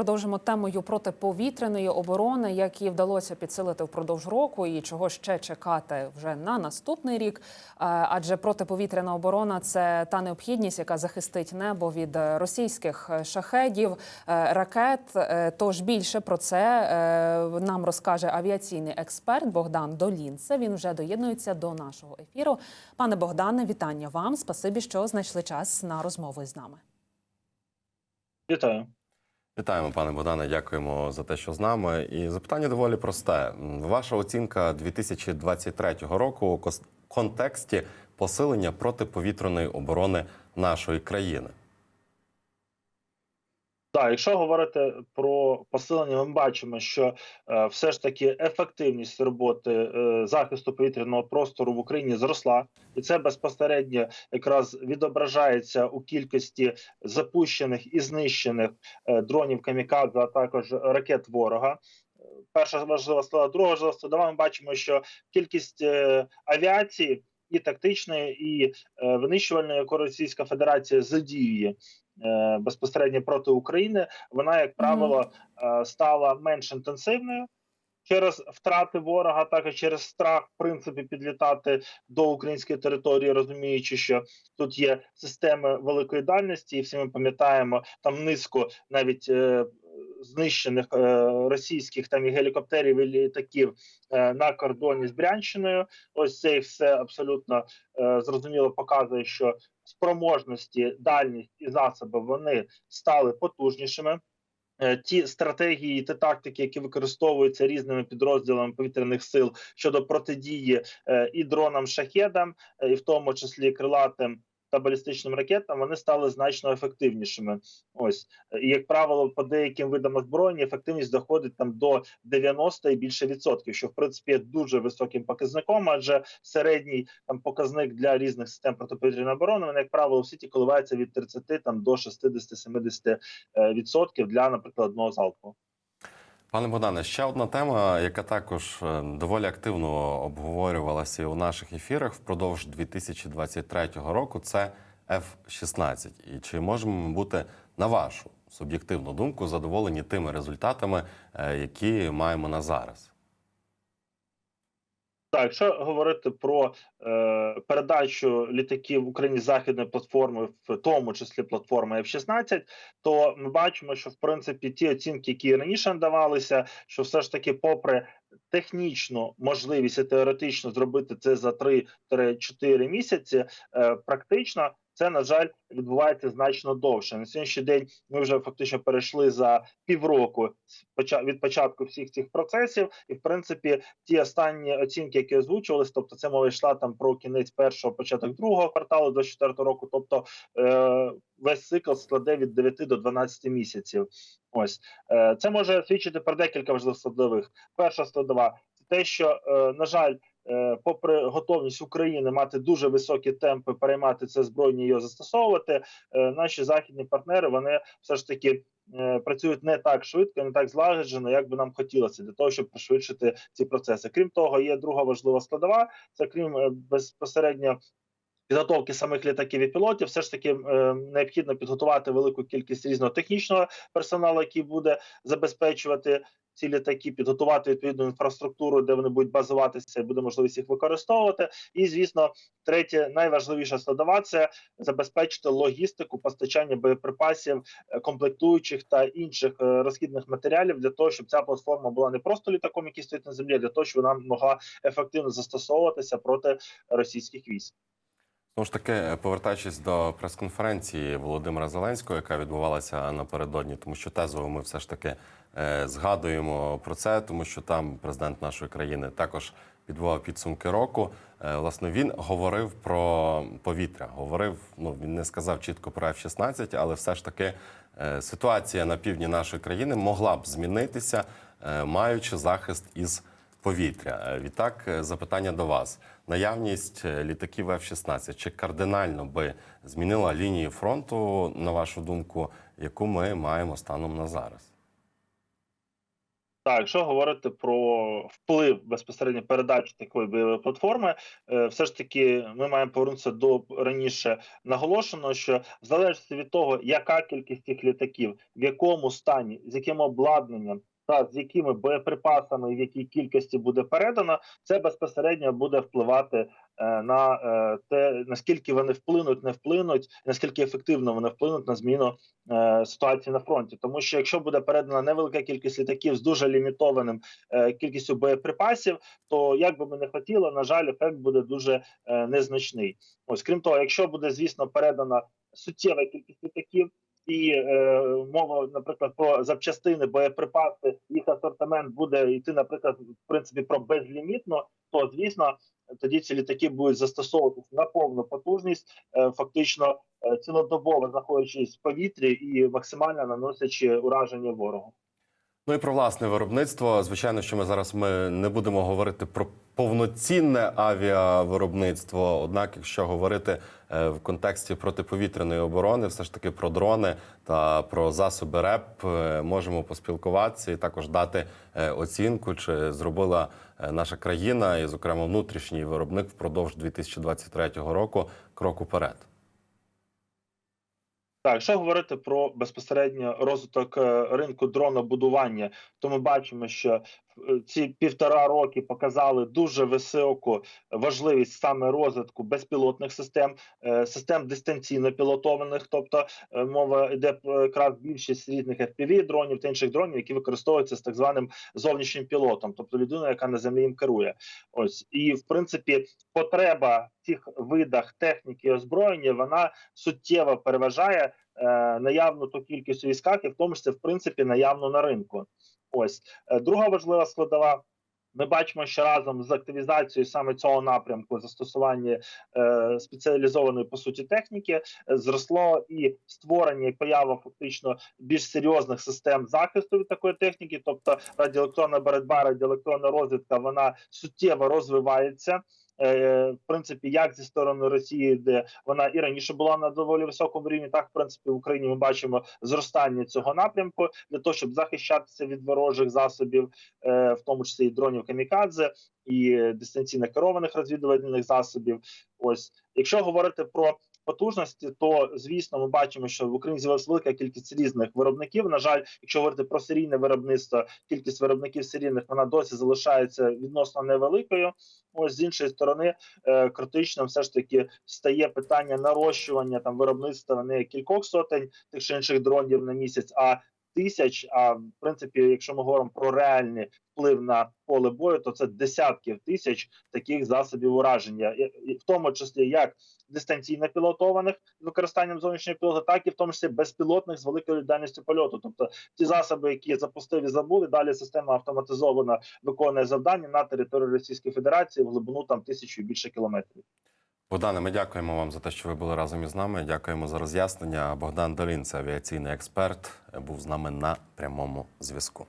продовжимо темою протиповітряної оборони, як її вдалося підсилити впродовж року, і чого ще чекати вже на наступний рік. Е, Адже протиповітряна оборона це та необхідність, яка захистить небо від російських шахедів, е, ракет. Е, Тож більше про це нам розкаже авіаційний експерт Богдан Долінце. Він вже доєднується до нашого ефіру. Пане Богдане, вітання вам. Спасибі, що знайшли час на розмову з нами. Вітаю. Вітаємо, пане Богдане. Дякуємо за те, що з нами. І запитання доволі просте. Ваша оцінка 2023 року у контексті посилення протиповітряної оборони нашої країни. Так, якщо говорити про посилення, ми бачимо, що е, все ж таки ефективність роботи е, захисту повітряного простору в Україні зросла, і це безпосередньо якраз відображається у кількості запущених і знищених е, дронів камікадзе, а також ракет ворога. Перша важлива слова, друга важлива слова, ми бачимо, що кількість е, авіації і тактичної, і е, винищувальної, яку Російська Федерація задіює безпосередньо проти України, вона, як правило, е, стала менш інтенсивною. Через втрати ворога, так і через страх, в принципі, підлітати до української території, розуміючи, що тут є системи великої дальності, і всі ми пам'ятаємо там низку навіть е, знищених е, російських там і гелікоптерів і літаків е, на кордоні з Брянщиною. Ось це все абсолютно е, зрозуміло показує, що спроможності, дальність і засоби вони стали потужнішими. Е, Ті стратегії та тактики, які використовуються різними підрозділами повітряних сил щодо протидії е, і дронам шахедам, е, і в тому числі крилатим та балістичним ракетам, вони стали значно ефективнішими. Ось і як правило, по деяким видам озброєння ефективність доходить там до 90 і більше відсотків, що в принципі є дуже високим показником, адже середній там показник для різних систем протиповітряної оборони, він, як правило, у світі коливається від 30 там до 60-70 е, відсотків для, наприклад, одного залпу. Пане Богдане, ще одна тема, яка також е, доволі активно обговорювалася у наших ефірах впродовж 2023 року. Це F-16. І чи можемо ми бути на вашу суб'єктивну думку задоволені тими результатами, е, які маємо на зараз? Так, якщо говорити про е, передачу літаків Україні західної платформи, в тому числі платформи F-16, то ми бачимо, що в принципі ті оцінки, які раніше надавалися, що все ж таки, попри технічну можливість і теоретично зробити це за 3-4 місяці, е, практично це на жаль відбувається значно довше. На сьогоднішній день ми вже фактично перейшли за півроку від початку всіх цих процесів, і в принципі ті останні оцінки, які озвучувалися, тобто це мова йшла там про кінець першого, початок другого кварталу до четвертого року. Тобто е, весь цикл складе від 9 до 12 місяців. Ось е, це може свідчити про декілька важливих складових. Перша складова це те, що е, на жаль. е, Попри готовність України мати дуже високі темпи переймати це збройні його застосовувати, наші західні партнери вони все ж таки працюють не так швидко, не так злагоджено, як би нам хотілося, для того, щоб пришвидшити ці процеси. Крім того, є друга важлива складова. Це крім безпосередньо. Підготовки самих літаків і пілотів, все ж таки е, необхідно підготувати велику кількість різного технічного персоналу, який буде забезпечувати ці літаки, підготувати відповідну інфраструктуру, де вони будуть базуватися, буде можливість їх використовувати. І звісно, третє, найважливіша складова це забезпечити логістику постачання боєприпасів, е, комплектуючих та інших е, розхідних матеріалів для того, щоб ця платформа була не просто літаком, який стоїть на землі, а для того, щоб вона могла ефективно застосовуватися проти російських військ. Знову ж таки, повертаючись до прес-конференції Володимира Зеленського, яка відбувалася напередодні, тому що тезово ми все ж таки е, згадуємо про це, тому що там президент нашої країни також підбував підсумки року. Е, власне, він говорив про повітря. Говорив, ну він не сказав чітко про F-16, але все ж таки е, ситуація на півдні нашої країни могла б змінитися, маючи захист із повітря. Е, Відтак, е, запитання до вас: наявність е, літаків F-16 чи кардинально би змінила лінію фронту, на вашу думку, яку ми маємо станом на зараз? Так, якщо говорити про вплив безпосередньо передачі такої бойової платформи, все ж таки ми маємо повернутися до раніше наголошено, що в залежності від того, яка кількість цих літаків, в якому стані, з яким обладнанням та з якими боєприпасами, і в якій кількості буде передано, це безпосередньо буде впливати е, на е, те, наскільки вони вплинуть, не вплинуть, наскільки ефективно вони вплинуть на зміну е, ситуації на фронті. Тому що якщо буде передана невелика кількість літаків з дуже лімітованим кількістю боєприпасів, то як би ми не хотіли, на жаль, ефект буде дуже незначний. Ось крім того, якщо буде звісно передана суттєва кількість літаків. І е, мова, наприклад, про запчастини, боєприпаси, їх асортимент буде йти, наприклад, в принципі, про безлімітно, то звісно, тоді ці літаки будуть застосовуватися на повну потужність, е, фактично е, цілодобово знаходячись в повітрі і максимально наносячи ураження ворогу. Ну і про власне виробництво. Звичайно, що ми зараз ми не будемо говорити про повноцінне авіавиробництво. Однак, якщо говорити е, в контексті протиповітряної оборони, все ж таки про дрони та про засоби РЕП е, можемо поспілкуватися і також дати е, оцінку, чи зробила наша країна, і, зокрема, внутрішній виробник впродовж 2023 року крок уперед. Так, якщо говорити про безпосередньо розвиток ринку дронобудування, то ми бачимо, що ці півтора роки показали дуже високу важливість саме розвитку безпілотних систем, е, систем дистанційно пілотованих, тобто е, мова йде про якраз більшість різних fpv дронів та інших дронів, які використовуються з так званим зовнішнім пілотом, тобто людина, яка на землі їм керує. Ось і в принципі потреба в цих видах техніки і озброєння вона суттєво переважає наявну ту кількість у військах, і в тому числі в принципі наявну на ринку. Ось Е, друга важлива складова. Ми бачимо, що разом з активізацією саме цього напрямку застосування е, спеціалізованої по суті техніки е, зросло і створення і поява фактично більш серйозних систем захисту від такої техніки, тобто радіоелектронна боротьба, радіоелектронна розвідка, вона суттєво розвивається. Е, В принципі, як зі сторони Росії, де вона і раніше була на доволі високому рівні, так в принципі в Україні ми бачимо зростання цього напрямку для того, щоб захищатися від ворожих засобів, е, в тому числі і дронів камікадзе, і дистанційно керованих розвідувальних засобів. Ось, якщо говорити про потужності, то звісно, ми бачимо, що в Україні з'явилася велика кількість різних виробників. На жаль, якщо говорити про серійне виробництво, кількість виробників серійних вона досі залишається відносно невеликою. Ось з іншої сторони, е, критичним все ж таки стає питання нарощування там виробництва не кількох сотень тих чи інших дронів на місяць, а тисяч. А в принципі, якщо ми говоримо про реальний вплив на поле бою, то це десятків тисяч таких засобів ураження, в тому числі як дистанційно пілотованих з використанням зовнішнього пілота, так і в тому числі безпілотних з великою дальністю польоту. Тобто ті засоби, які запустив і забули, далі система автоматизовано виконує завдання на території Російської Федерації в глибину там тисячу і більше кілометрів. Богдане, ми дякуємо вам за те, що ви були разом із нами. Дякуємо за роз'яснення. Богдан Долін, це авіаційний експерт, був з нами на прямому зв'язку.